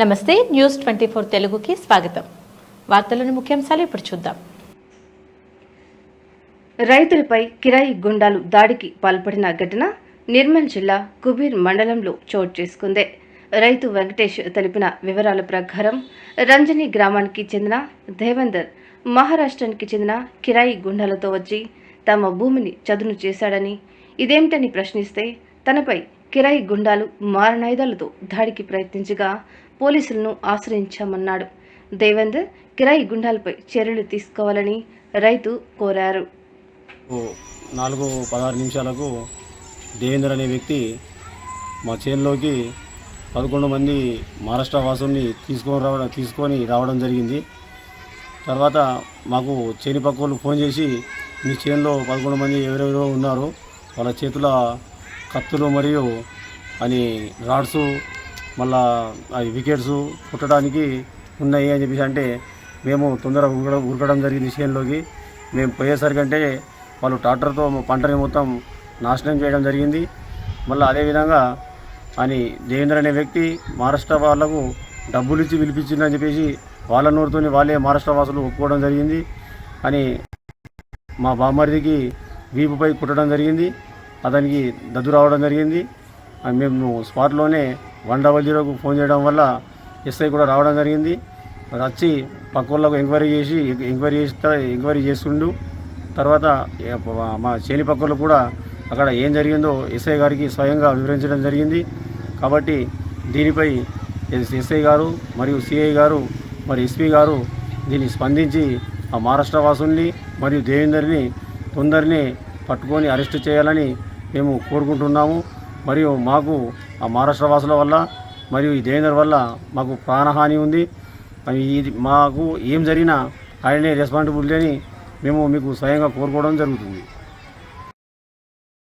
నమస్తే news twenty four తెలుగుకి స్వాగతం. వార్తలను ముఖ్యాంశాలు ఇప్పుడు చూద్దాం. రైతులపై కిరాయి గుండాలు దాడికి పాల్పడిన ఘటన నిర్మల్ జిల్లా కుబీర్ మండలంలో చోటు చేసుకుంది. రైతు వెంకటేష్ తెలిపిన వివరాల ప్రకారం రంజని గ్రామానికి చెందిన దేవేందర్ మహారాష్ట్రానికి చెందిన కిరాయి గుండాలతో వచ్చి తమ భూమిని చదును చేశాడని ఇదేమిటని ప్రశ్నిస్తే తనపై కిరాయి గుండాలు మారణాయుధాలతో దాడికి ప్రయత్నించగా పోలీసులను ఆశ్రయించామన్నాడు. దేవేందర్ కిరాయి గుండాలపై చర్యలు తీసుకోవాలని రైతు కోరారు. ఓ నాలుగు పదహారు నిమిషాలకు దేవేందర్ అనే వ్యక్తి మా చేనులోకి పదకొండు మంది మహారాష్ట్ర వాసుల్ని తీసుకొని రావడం తీసుకొని రావడం జరిగింది. తర్వాత మాకు చేని పక్క వాళ్ళు ఫోన్ చేసి మీ చేనులో పదకొండు మంది ఎవరెవరో ఉన్నారు వాళ్ళ చేతుల కత్తులు మరియు అని రాడ్సు మళ్ళా అవి వికెట్స్ కుట్టడానికి ఉన్నాయి అని చెప్పేసి అంటే మేము తొందరగా ఉరకడం ఉరకడం జరిగింది విషయంలోకి మేము పోయేసరికంటే వాళ్ళు ట్రాక్టర్తో మా పంటని మొత్తం నాశనం చేయడం జరిగింది. మళ్ళీ అదేవిధంగా అని దేవేంద్ర అనే వ్యక్తి మహారాష్ట్ర వాళ్ళకు డబ్బులు ఇచ్చి పిలిపించిందని చెప్పేసి వాళ్ళ నోరుతోని వాళ్ళే మహారాష్ట్ర వాసులు ఒప్పుకోవడం జరిగింది. అని మా బామ్మరిదికి వీపుపై కుట్టడం జరిగింది. అతనికి దద్దు రావడం జరిగింది. మేము స్పాట్లోనే వన్ డబల్ జీరోకు ఫోన్ చేయడం వల్ల ఎస్ఐ కూడా రావడం జరిగింది. అది వచ్చి పక్క వాళ్ళకు ఎంక్వైరీ చేసి ఎంక్వైరీ చేస్తా ఎంక్వైరీ చేస్తుండు. తర్వాత మా చేని పక్కలు కూడా అక్కడ ఏం జరిగిందో ఎస్ఐ గారికి స్వయంగా వివరించడం జరిగింది. కాబట్టి దీనిపై ఎస్ఐ గారు మరియు సిఐ గారు మరి ఎస్పీ గారు దీన్ని స్పందించి ఆ మహారాష్ట్ర వాసుల్ని మరియు దేవేందర్ని తొందరనే పట్టుకొని అరెస్ట్ చేయాలని మేము కోరుకుంటున్నాము. మరియు మాకు ఆ మహారాష్ట్ర వాసుల వల్ల మరియు ఈ దేవేందర్ వల్ల మాకు ప్రాణహాని ఉంది. ఇది మాకు ఏం జరిగినా ఆయనే రెస్పాన్సిబిలిటీ అని మేము మీకు స్వయంగా కోరుకోవడం జరుగుతుంది.